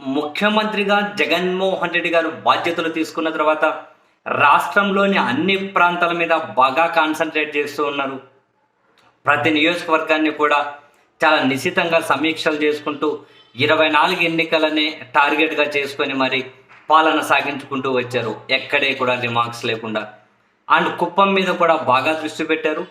ముఖ్యమంత్రిగా జగన్మోహన్ రెడ్డి గారు బాధ్యతలు తీసుకున్న తర్వాత రాష్ట్రంలోని అన్ని ప్రాంతాల మీద బాగా కాన్సన్ట్రేట్ చేస్తూ ఉన్నారు. ప్రతి నియోజకవర్గాన్ని కూడా చాలా నిశితంగా సమీక్షలు చేసుకుంటూ ఇరవై నాలుగు ఎన్నికలనే టార్గెట్గా చేసుకొని మరి పాలన సాగించుకుంటూ వచ్చారు. ఎక్కడే కూడా రిమార్క్స్ లేకుండా. అండ్ కుప్పం మీద కూడా బాగా దృష్టి పెట్టారు.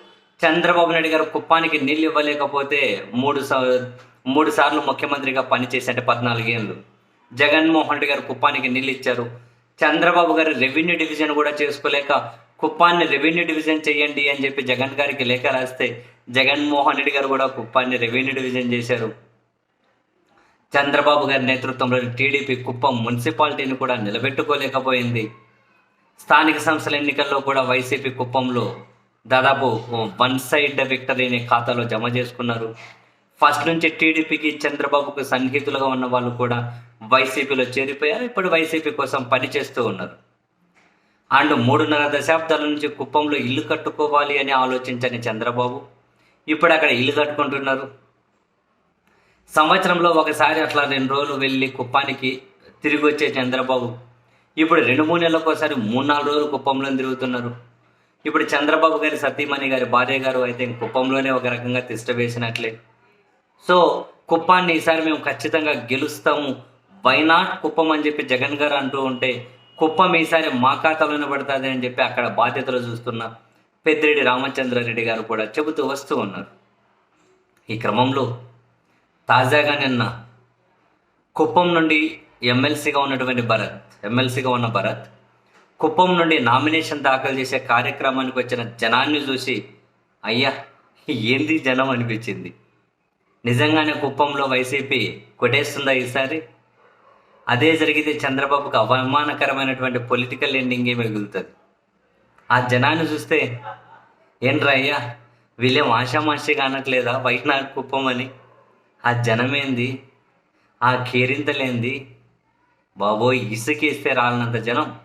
చంద్రబాబు నాయుడు గారు కుప్పానికి నీళ్ళు ఇవ్వలేకపోతే మూడు సా- మూడు సార్లు ముఖ్యమంత్రిగా పనిచేసి అంటే పద్నాలుగేళ్ళు. జగన్మోహన్ రెడ్డి గారు కుప్పానికి నీళ్ళు ఇచ్చారు. చంద్రబాబు గారు రెవెన్యూ డివిజన్ కూడా చేసుకోలేక కుప్పాన్ని రెవెన్యూ డివిజన్ చేయండి అని చెప్పి జగన్ గారికి లేఖ రాస్తే జగన్మోహన్ రెడ్డి గారు కూడా కుప్పాన్ని రెవెన్యూ డివిజన్ చేశారు. చంద్రబాబు గారి నేతృత్వంలోని టీడీపీ కుప్పం మున్సిపాలిటీని కూడా నిలబెట్టుకోలేకపోయింది. స్థానిక సంస్థల ఎన్నికల్లో కూడా వైసీపీ కుప్పంలో దాదాపు వన్ సైడ్ విక్టరీని ఖాతాలో జమ చేసుకున్నారు. ఫస్ట్ నుంచి టీడీపీకి చంద్రబాబుకు సన్నిహితులుగా ఉన్న వాళ్ళు కూడా వైసీపీలో చేరిపోయారు. ఇప్పుడు వైసీపీ కోసం పనిచేస్తూ ఉన్నారు. అండ్ మూడున్నర దశాబ్దాల నుంచి కుప్పంలో ఇల్లు కట్టుకోవాలి అని ఆలోచించని చంద్రబాబు ఇప్పుడు అక్కడ ఇల్లు కట్టుకుంటున్నారు. సంవత్సరంలో ఒకసారి అట్లా రెండు రోజులు వెళ్ళి కుప్పానికి తిరిగి వచ్చే చంద్రబాబు ఇప్పుడు రెండు మూడు నెలలకు ఒకసారి మూడు నాలుగు రోజులు కుప్పంలో తిరుగుతున్నారు. ఇప్పుడు చంద్రబాబు గారి సతీమణి గారి భార్య గారు అయితే కుప్పంలోనే ఒక రకంగా తిష్ట వేసినట్లే. సో కుప్పాన్ని ఈసారి మేము ఖచ్చితంగా గెలుస్తాము. వైనాట్ కుప్పం అని చెప్పి జగన్ గారు అంటూ ఉంటే కుప్పం ఈసారి మా ఖాతాలోనే పడుతుంది అని చెప్పి అక్కడ బాధ్యతలు చూస్తున్న పెద్దిరెడ్డి రామచంద్రారెడ్డి గారు కూడా చెబుతూ వస్తూ ఉన్నారు. ఈ క్రమంలో తాజాగా నిన్న కుప్పం నుండి ఎమ్మెల్సీగా ఉన్నటువంటి భరత్ ఎమ్మెల్సీగా ఉన్న భరత్ కుప్పం నుండి నామినేషన్ దాఖలు చేసే కార్యక్రమానికి వచ్చిన జనాన్ని చూసి అయ్యా ఏంది జనం అనిపించింది? నిజంగానే కుప్పంలో వైసీపీ కొట్టేస్తుందా ఈసారి? అదే జరిగితే చంద్రబాబుకు అవమానకరమైనటువంటి పొలిటికల్ ఎండింగే మిగులుతుంది. ఆ జనాన్ని చూస్తే ఏంట్రా అయ్యా వీళ్ళేం ఆషామాషిగా అనట్లేదా? వైట్నాడు కుప్పం అని. ఆ జనమేంది? ఆ కేరింతలేంది? బాబోయ్ ఇసుకేస్తే రాలినంత జనం.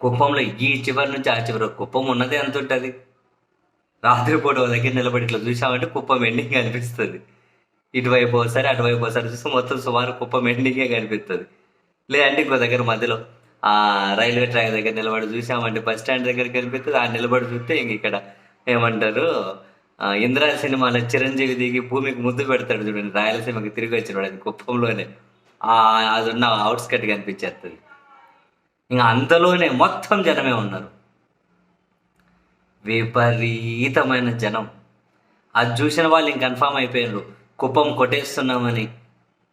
కుప్పంలో ఈ చివరి నుంచి ఆ చివరి కుప్పం ఉన్నదే ఎంత ఉంటుంది రాత్రిపూట దగ్గర నిలబడి ఇట్లా చూసామంటే కుప్పం ఎండింగ్ కనిపిస్తుంది. ఇటువైపు ఒకసారి అటువైపు ఒకసారి చూస్తే మొత్తం సుమారు కుప్పం ఎండింగే కనిపిస్తుంది. లేదంటే ఇంకో దగ్గర మధ్యలో ఆ రైల్వే ట్రాక్ దగ్గర నిలబడి చూసామంటే బస్ స్టాండ్ దగ్గర కనిపిస్తుంది. ఆ నిలబడి చూస్తే ఇంక ఇక్కడ ఏమంటారు ఆ, ఇందిరా సినిమాలో చిరంజీవి దిగి భూమికి ముద్దు పెడతాడు చూడండి రాయలసీమకి తిరిగి వచ్చినాడు అది కుప్పంలోనే. ఆ అది ఉన్న అవుట్స్కట్ కనిపించేస్తుంది. ఇంకా అంతలోనే మొత్తం జనమే ఉన్నారు. విపరీతమైన జనం. అది చూసిన వాళ్ళు ఇంక కన్ఫామ్ అయిపోయారు కుప్పం కొట్టేస్తున్నామని.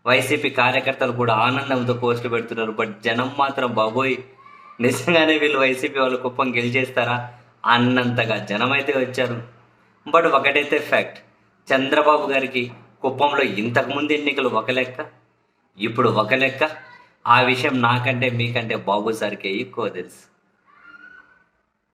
వైసీపీ కార్యకర్తలు కూడా ఆనందంతో పోస్టులు పెడుతున్నారు. బట్ జనం మాత్రం బాబోయ్. నిజంగానే వీళ్ళు వైసీపీ వాళ్ళు కుప్పం గెలిచేస్తారా? అన్నంతగా జనం అయితే వచ్చారు. బట్ ఒకటైతే ఫ్యాక్ట్ చంద్రబాబు గారికి కుప్పంలో ఇంతకుముందు ఎన్నికలు ఒక లెక్క. ఇప్పుడు ఒక లెక్క. ఆ విషయం నాకంటే మీకంటే బాబు సార్కే ఎక్కువ తెలుసు.